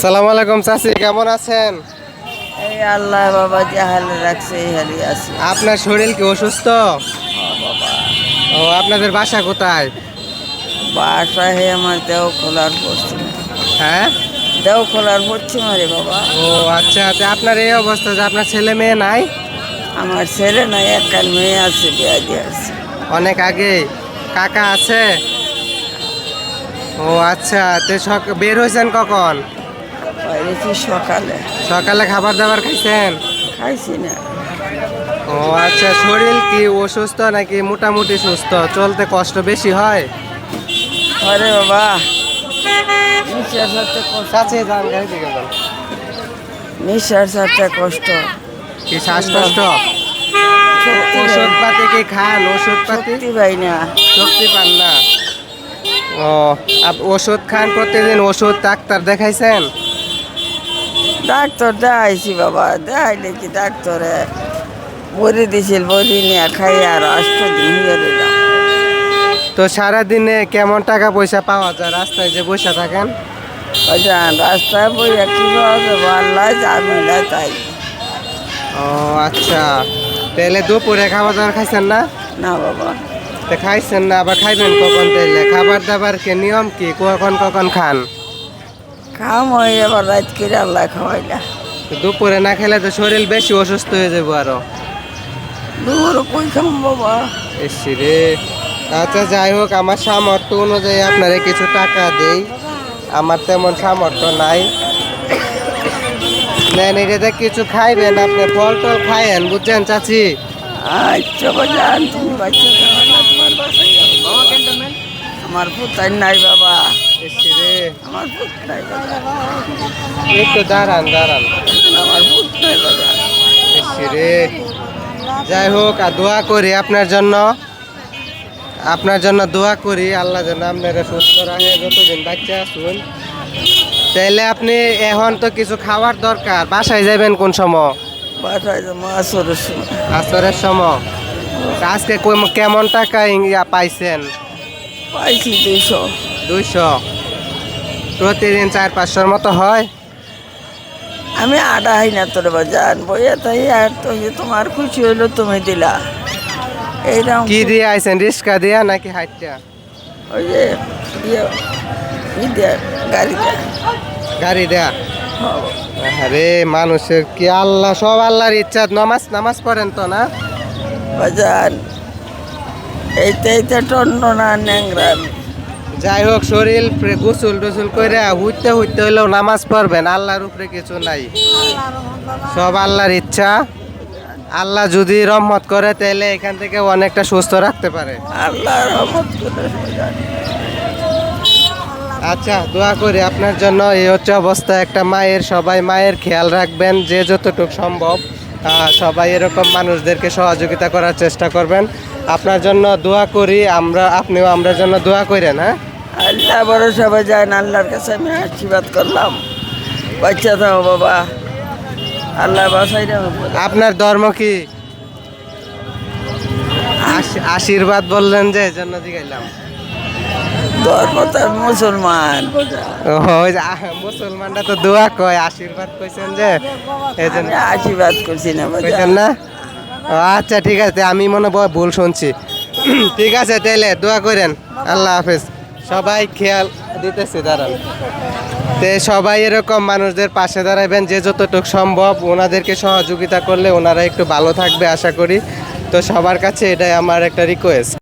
সালাম আলাইকুম চাচি কেমন আছেন? এই আল্লাহ বাবা যে হালে রাখছে এই হালি আছে। আপনার শরীর কি অসুস্থ? ও আপনাদের বাসা কোথায়? বাসা হে আমার দেহ খোলার পশ্চিম। হ্যাঁ? দেহ খোলার পশ্চিম রে বাবা। ও আচ্ছা তা আপনার এই অবস্থা যে আপনার ছেলে মেয়ে নাই? আমার ছেলে নাই একখান মেয়ে আছে বিয়া দিয়ে আছে। অনেক আগে কাকা আছে? ও আচ্ছা তো সক বের হয়েছেন কখন? বাইরেছি সকালে। সকালে খাবার দাবার খাইছেন? খাইছি না। ও আচ্ছা শরীর কি অসুস্থ নাকি মোটামুটি সুস্থ? চলতে কষ্ট বেশি হয়? আরে বাবা। নিঃশ্বাস সাথে কষ্ট। যান গাড়ি দিকে যান। নিঃশ্বাস সাথে কষ্ট। কি শ্বাসকষ্ট? ওষুধ পাতি কি খান? ওষুধ পাতি পাই না। শক্তি পান না। ও ওষুধ খান প্রতিদিন ওষুধ ডাক্তার দেখাইছেন? ডাক্তার দেখাইছি বাবা দেখাইলে কি ডাক্তারে? বড়ি দিছিল বড়ি নিয়ে খাই আর দিন হয়ে রইলাম তো সারাদিনে কেমন টাকা পয়সা পাওয়া যায় রাস্তায় যে বসে থাকেন? বাজান রাস্তায় বইয়া কি পাওয়া যাব? আল্লাহ জামিলা তাই। ও আচ্ছা। তাহলে দুপুরে খাবার দাবার খাইছেন না? না বাবা। তো খাইছেন না আবার খাইবেন কখন তাইলে? খাবার দাবার কে নিয়ম কি? কখন কখন খান? খাম হয়ে এবার রাত করে আল্লাহ খাওয়াইলা তো দুপুরে না খেলে তো শরীর বেশি অসুস্থ হয়ে যাব আরও। দূর কই খাম বাবা? এসছি রে। আচ্ছা যাই হোক আমার সামর্থ্য অনুযায়ী আপনারে কিছু টাকা দেই। আমার তেমন সামর্থ্য নাই। নেন এটাতে কিছু খাইবেন আপনি ফল টল খাইয়েন বুঝছেন চাচি? আচ্ছা বাজান তুমি বাচ্চা খাওয়া না তোমার বাসায় যাও বাবা। আমার পুতাই নাই বাবা। আমার পুত নাই বাবা। একটু দাঁড়ান দাঁড়ান। আমার পুত নাই বাবা। রে। যাই হোক আর দোয়া করি আপনার জন্য। আপনার জন্য দোয়া করি আল্লাহ যেন আপনারা সুস্থ রাখে। যতদিন বাচ্চা আসুন তাইলে আপনি এখন তো কিছু খাওয়ার দরকার। বাসায় যাবেন কোন সময়? বাসায় যাব আসরের সময়। আসরের সময়। আজকে কেমন টাকা পাইছেন? পাইছি দুইশো। দুইশো। প্রতিদিন চার পাঁচশোর মতো হয়? আমি আডা হাই না তোর বাজান বইয়া তাই আর তো যে তোমার খুশি হইল তুমি দিলা। এইরকম কি দিয়ে আইছেন রিক্সা দিয়া নাকি হাইটটা? ওই যে ইয়ে ই দিয়ে গাড়ি দিয়ে। গাড়ি দেয়া? আরে মানুষের কি আল্লাহ সব আল্লাহর ইচ্ছা। নামাজ নামাজ পড়েন তো না? বাজান যাই হোক শরীর গোসল টোসল করে হুইতে হুইতে হইলেও নামাজ পড়বেন আল্লাহর উপরে কিছু নাই। সব আল্লাহর ইচ্ছা। আল্লাহ যদি রহমত করে তাহলে এখান থেকে অনেকটা সুস্থ রাখতে পারে। আল্লাহ রহমত করে আচ্ছা দোয়া করি আপনার জন্য। এই হচ্ছে অবস্থা। একটা মায়ের সবাই মায়ের খেয়াল রাখবেন যে যতটুকু সম্ভব। সবাই এরকম মানুষদেরকে সহযোগিতা করার চেষ্টা করবেন। আপনার জন্য দোয়া করি আমরা আপনিও আমরা জন্য দোয়া করেন হ্যাঁ? আল্লাহ বড় সবাই যায় না আল্লাহর কাছে আমি আশীর্বাদ করলাম। বাচ্চা থাও বাবা। আল্লাহ বাসাই আপনার ধর্ম কি? আশ- আশীর্বাদ বললেন যে এই জন্য জিগাইলাম। ধর্ম তার মুসলমান। মুসলমানরা তো দোয়া কয় আশীর্বাদ কইছেন যে আশীর্বাদ করছি না কইছেন না? আচ্ছা ঠিক আছে আমি মনে হয় ভুল শুনছি। ঠিক আছে তাইলে দোয়া করেন। আল্লাহ হাফেজ। সবাই খেয়াল দিতেছে দাঁড়ান। তে সবাই এরকম মানুষদের পাশে দাঁড়াবেন যে যতটুকু সম্ভব ওনাদেরকে সহযোগিতা করলে ওনারা একটু ভালো থাকবে আশা করি। তো সবার কাছে এটাই আমার একটা রিকোয়েস্ট